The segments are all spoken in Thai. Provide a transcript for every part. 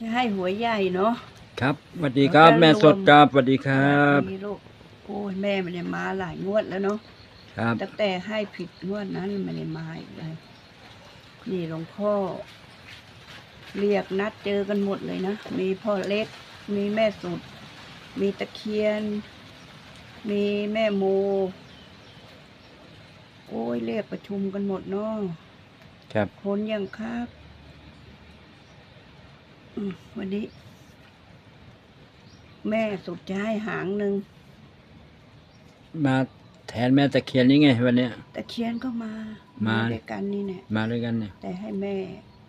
จะให้หวยใหญ่เนาะ ครับสวัสดีครับแล้วก็แม่สดรวมครับสวัสดีครับมีลูกโอ้ยแม่ไม่ได้มาหลายงวดแล้วเนาะครับตั้งแต่ให้ผิดงวดนั้นไม่ได้มาอีกเลยนี่หลวงพ่อ เรียกนัดเจอกันหมดเลยนะ มีพ่อเล็ก มีแม่สุด มีตะเคียน มีแม่โม โอ้ยเรียกประชุมกันหมดเนาะครับคนยังครับอืม วันนี้ แม่สุดจะให้หางหนึ่งมาแทนแม่ตะเคียนนี่ไงวันเนี้ย ตะเคียนก็มามา ด้วยกันนี่เนี่ยมาด้วยกันเนี่ย แต่ให้แม่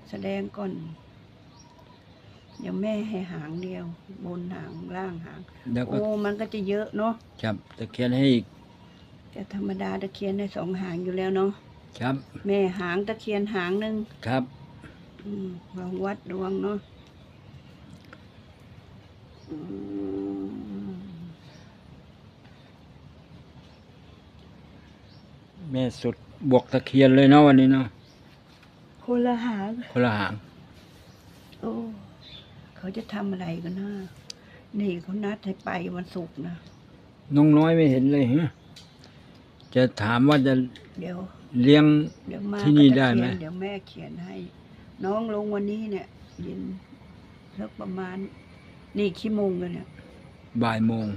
แสดงก่อนเดี๋ยวแม่ให้หางเดียว บนหางล่างหางแล้วก็ โอ้มันก็จะเยอะเนาะครับตะเคียนให้อีกแต่ธรรมดาตะเคียนได้สองหางอยู่แล้วเนาะครับแม่หางตะเคียนหางหนึ่งครับ อืมลองวัดดวงเนาะอืม แม่สุดบวกตะเคียนเลยเนาะวันนี้เนาะคนละหางคนละหาง โอ้เขาจะทำอะไรกันนะนี่เขานัดให้ไปวันศุกร์นะน้องน้อยไม่เห็นเลยฮะจะถามว่าจะเดี๋ยว เลี้ยงเดี๋ยวมาที่นี่ก็จะได้ไหมเขียนเดี๋ยวแม่เขียนให้ น้องลงวันนี้เนี่ยเย็นสักประมาณ นี่ขี้โมงกันเนี่ยบ่ายโมง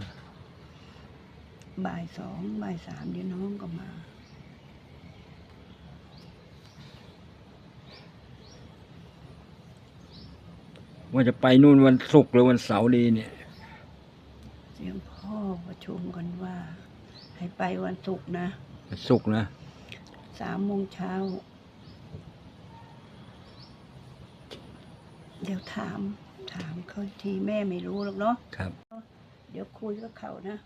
บ่ายสองบ่ายสามเดี๋ยวน้องก็มา ว่าจะไปนู่นวันศุกร์หรือวันเสาร์ดีเนี่ย เสียงพ่อประชุมกันว่า ให้ไปวันศุกร์นะวันศุกร์นะสามโมงเช้า เดี๋ยวถาม ถามเขาทีแม่ไม่รู้หรอกเนาะครับ เดี๋ยวคุยกับเขานะ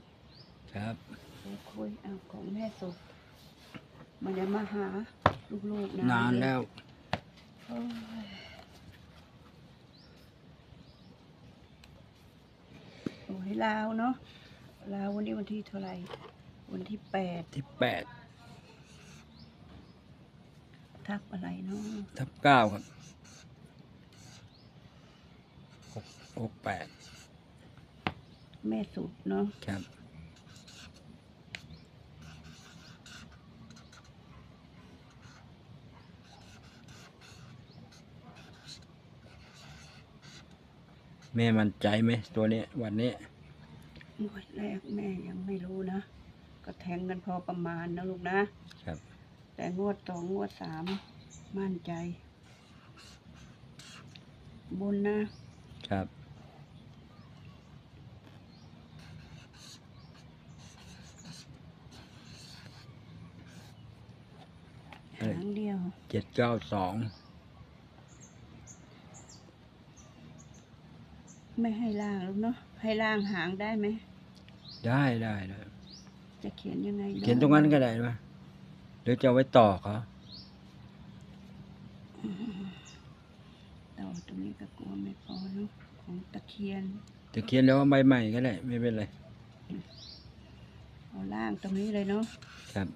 ครับ เดี๋ยวคุยเอาของแม่สุดมันจะมาหาลูกๆนะนานแล้วโอ้ยโอ้ยลาวเนาะลาววันนี้วันที่เท่าไหร่ วันที่แปดที่แปดทับอะไรเนาะทับเก้าครับ หกหกแปดแม่สุดเนาะครับ แม่มั่นใจไหมตัวนี้วันนี้งวดแรกแม่ยังไม่รู้นะ ก็แทงกันพอประมาณนะลูกนะ ครับ แต่งวดสองงวดสามมั่นใจ บุญนะ ครับ หางเดียว เจ็ดเก้าสอง ไม่ให้ล่างแล้วเนาะให้ล่างหางได้ไหม ได้ได้ได้จะเขียนยังไงเขียนตรงนั้นก็ได้ไหมหรือจะเอาไว้ต่อเขาต่อตรงนี้ก็กลัวไม่พอเนาะ ของตะเคียนจะเขียนแล้วว่าใบใหม่ก็ได้ไม่เป็นไร เอาล่างตรงนี้เลยเนาะ ครับ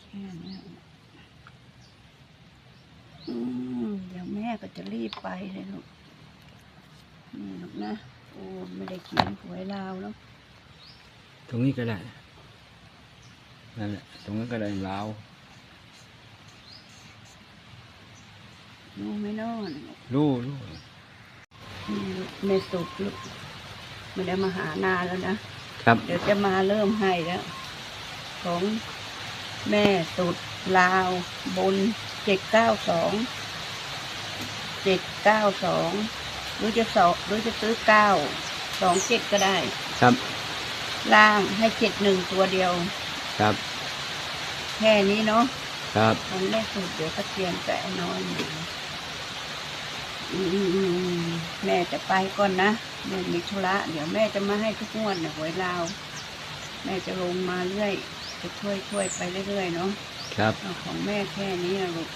แค่นี้อืมเดี๋ยวแม่ก็จะรีบไปเลยลูก นี่ลูกนะ โอ้ไม่ได้เขียนหวยลาวแล้วตรงนี้ก็ได้ นั่นแหละ ตรงนั้นก็ได้ลาวรู้ไหมเนาะรู้รู้นี่ลูกแม่สุดลูกไม่ได้มาหานานแล้วนะ ครับ เดี๋ยวจะมาเริ่มให้แล้ว ของแม่สุดลาวบนเจ็ดเก้าสองเจ็ดเก้าสอง หรือจะสองหรือจะซื้อเก้าสองเจ็ดก็ได้ ครับ ล่างให้เจ็ดหนึ่งตัวเดียว ครับ แค่นี้เนาะครับมันแม่สุดเดี๋ยวก็เตรียมแต่น้อยหน่อยอืมแม่จะไปก่อนนะแม่มีธุระเดี๋ยวแม่จะมาให้ทุกงวดนะหวยลาวแม่จะลงมาเรื่อย จะช่วยช่วยไปเรื่อยๆเนาะครับเอาของแม่แค่นี้นะลูก